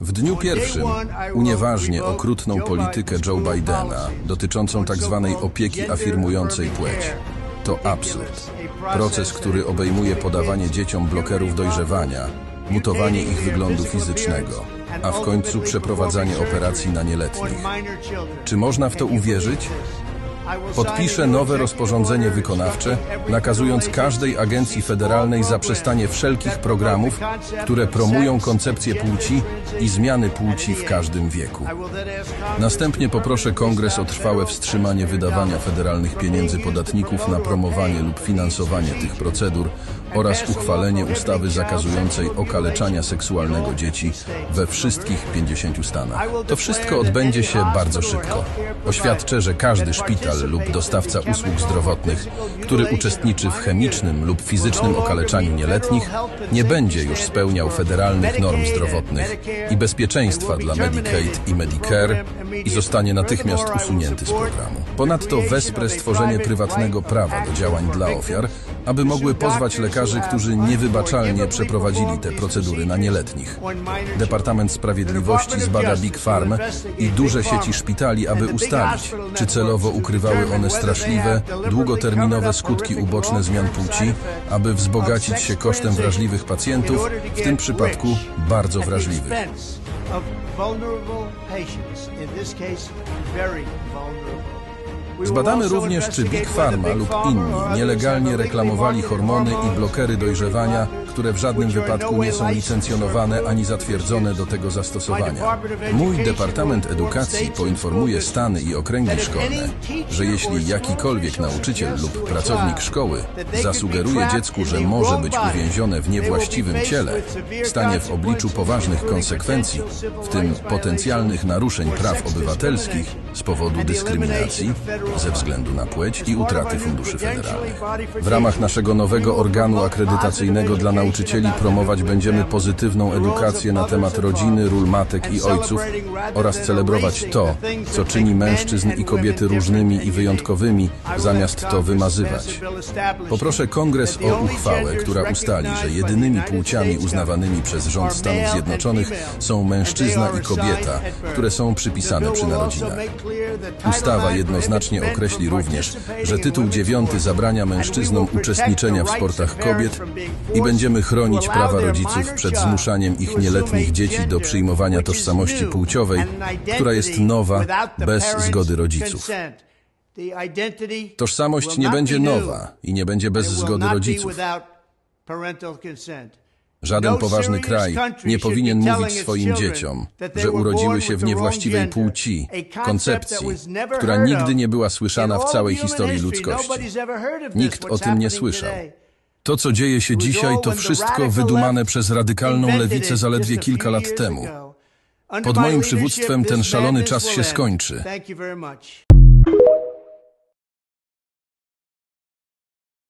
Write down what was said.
W dniu pierwszym unieważnię okrutną politykę Joe Bidena dotyczącą tzw. opieki afirmującej płeć. To absurd. Proces, który obejmuje podawanie dzieciom blokerów dojrzewania, mutowanie ich wyglądu fizycznego, a w końcu przeprowadzanie operacji na nieletnich. Czy można w to uwierzyć? Podpiszę nowe rozporządzenie wykonawcze, nakazując każdej agencji federalnej zaprzestanie wszelkich programów, które promują koncepcję płci i zmiany płci w każdym wieku. Następnie poproszę Kongres o trwałe wstrzymanie wydawania federalnych pieniędzy podatników na promowanie lub finansowanie tych procedur oraz uchwalenie ustawy zakazującej okaleczania seksualnego dzieci we wszystkich 50 stanach. To wszystko odbędzie się bardzo szybko. Oświadczę, że każdy szpital lub dostawca usług zdrowotnych, który uczestniczy w chemicznym lub fizycznym okaleczaniu nieletnich, nie będzie już spełniał federalnych norm zdrowotnych i bezpieczeństwa dla Medicaid i Medicare i zostanie natychmiast usunięty z programu. Ponadto wesprę stworzenie prywatnego prawa do działań dla ofiar, aby mogły pozwać lekarzy, którzy niewybaczalnie przeprowadzili te procedury na nieletnich. Departament Sprawiedliwości zbada Big Farm i duże sieci szpitali, aby ustalić, czy celowo ukrywały one straszliwe, długoterminowe skutki uboczne zmian płci, aby wzbogacić się kosztem wrażliwych pacjentów, w tym przypadku bardzo wrażliwych. Vulnerable patients, in this case, very vulnerable. Zbadamy również, czy Big Pharma lub inni nielegalnie reklamowali hormony i blokery dojrzewania, które w żadnym wypadku nie są licencjonowane ani zatwierdzone do tego zastosowania. Mój Departament Edukacji poinformuje stany i okręgi szkolne, że jeśli jakikolwiek nauczyciel lub pracownik szkoły zasugeruje dziecku, że może być uwięzione w niewłaściwym ciele, stanie w obliczu poważnych konsekwencji, w tym potencjalnych naruszeń praw obywatelskich z powodu dyskryminacji ze względu na płeć i utraty funduszy federalnych. W ramach naszego nowego organu akredytacyjnego dla nauczycieli promować będziemy pozytywną edukację na temat rodziny, ról matek i ojców oraz celebrować to, co czyni mężczyzn i kobiety różnymi i wyjątkowymi, zamiast to wymazywać. Poproszę Kongres o uchwałę, która ustali, że jedynymi płciami uznawanymi przez rząd Stanów Zjednoczonych są mężczyzna i kobieta, które są przypisane przy narodzinach. Ustawa jednoznacznie określi również, że tytuł dziewiąty zabrania mężczyznom uczestniczenia w sportach kobiet i będziemy chronić prawa rodziców przed zmuszaniem ich nieletnich dzieci do przyjmowania tożsamości płciowej, która jest nowa, bez zgody rodziców. Tożsamość nie będzie nowa i nie będzie bez zgody rodziców. Żaden poważny kraj nie powinien mówić swoim dzieciom, że urodziły się w niewłaściwej płci, koncepcji, która nigdy nie była słyszana w całej historii ludzkości. Nikt o tym nie słyszał. To, co dzieje się dzisiaj, to wszystko wydumane przez radykalną lewicę zaledwie kilka lat temu. Pod moim przywództwem ten szalony czas się skończy.